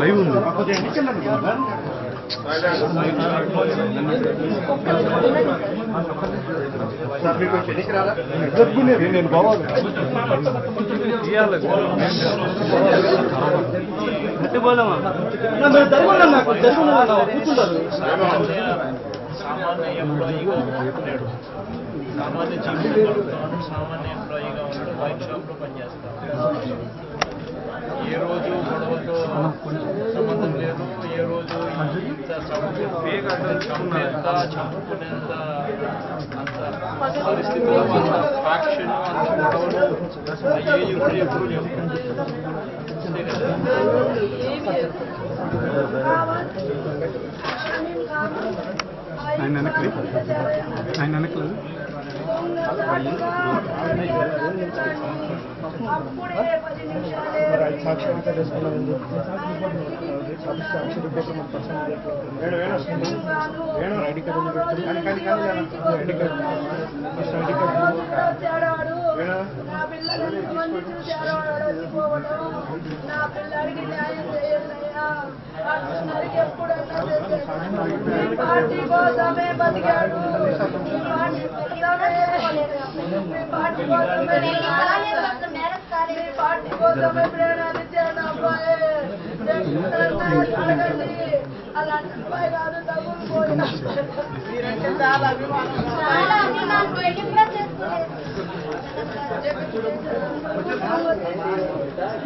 Live ఉంది. నేను బావాలి నాకు కూర్చుంటారు. సామాన్య ఎంప్లాయీగా ఉన్నాడు సామాన్య జీవితంలో ఉన్నాడు సామాన్య ఎంప్లాయీగా ఉన్నాడు వైన్ షాప్లో పనిచేస్తాడు ఏ రోజు గొడవతో సంబంధం లేదు ఏ రోజు ఇంత చంపేంత చంపుకునేంత అంత పరిస్థితులు అంత ఫ్యాక్షన్ అంత గొడవలు అయ్యేవి కూడా ఎప్పుడు లేవు అంతే కదా ఆయన వెనక్కి. ఆయన వెనక్కి అప్పుడే పది నిమిషాలే వచ్చాడాడు అలాంటి అబ్బాయి కాదు చాలా అభిమానం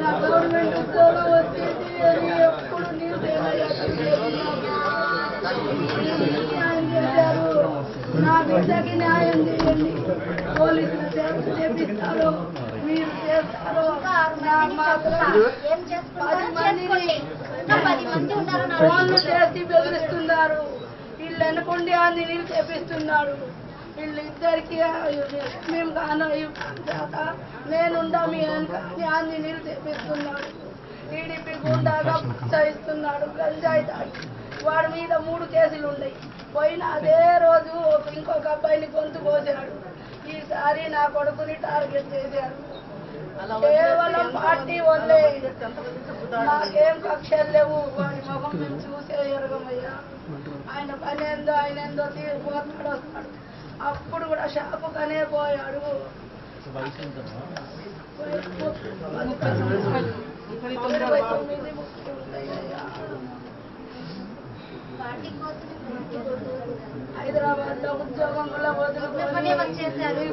గవర్నమెంట్ ఉద్యోగం వచ్చింది అని ఎప్పుడు నీవు న్యాయం చేశారు నా బిడ్డకి న్యాయం చేయండి పోలీసులు చేపిస్తారు మీరు చేస్తారు నా ఫోన్లు చేసి బెదిరిస్తున్నారు వీళ్ళు అనుకుండి అని నీళ్ళు చేపిస్తున్నారు. వీళ్ళు ఇద్దరికి మేము కాను చేత నేనుండా మీ వెనక అంది నీళ్ళు చేపిస్తున్నాడు టీడీపీ గుండాగా ప్రోత్సహిస్తున్నాడు గంజాయి తాగి. వాడి మీద మూడు కేసులు ఉన్నాయి. పోయిన అదే రోజు ఇంకొక అబ్బాయిని గొంతు కోసాడు. ఈసారి నా కొడుకుని టార్గెట్ చేశాడు కేవలం పార్టీ వల్లే నాకేం కక్షలు లేవు. వాడి ముఖం నేను చూసే ఎరగమయ్యా. ఆయన పని ఏందో ఆయన ఏందో తీరిపోతాడు వస్తాడు. అప్పుడు కూడా షాపు కనే పోయాడు. హైదరాబాద్లో ఉద్యోగం కూడా చెప్పనే వచ్చేసారు.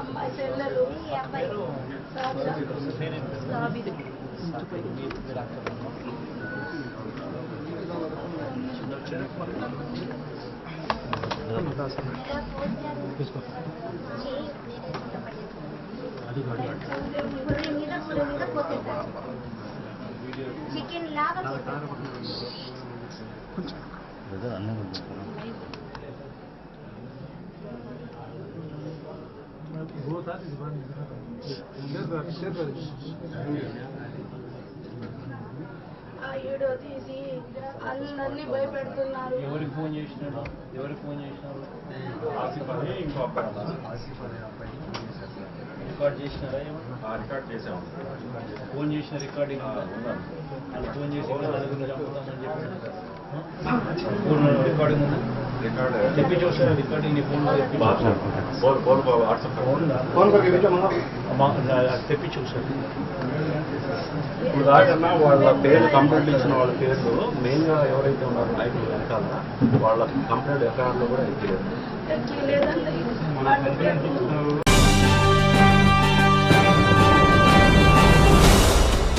అమ్మాయి చెల్లెలు ఈ అబ్బాయి ఎలా పోసారు చేయి పుర్రి మీద పుర్రి మీద పోసేసారు వీడియో తీసి అందరినీ భయపెడుతున్నారు. ఎవరికి ఫోన్ చేసినాడు? ఎవరికి ఫోన్ చేసినారు? రికార్డ్ చేసినారా? రికార్డ్ చేసాము ఫోన్ చేసిన రికార్డింగ్? వాళ్ళు ఫోన్ చేసి చంపుతామని ఫోన్ రికార్డింగ్ ఉందా? రికార్డ్. తెప్పి చూసారా రికార్డింగ్ నీ ఫోన్ ఫోన్ వాట్సాప్ అమ్మా, నా- తెప్పి చూసారు? ఇప్పుడు దాకన్నా వాళ్ళ పేర్లు కంప్లైంట్ ఇచ్చిన వాళ్ళ పేర్లు మెయిన్గా ఎవరైతే ఉన్నారో నాయకులు వెనకాల వాళ్ళ కంప్లైంట్ ఎఫ్ఐఆర్లో కూడా ఇచ్చేది ఎక్కి లేదండి.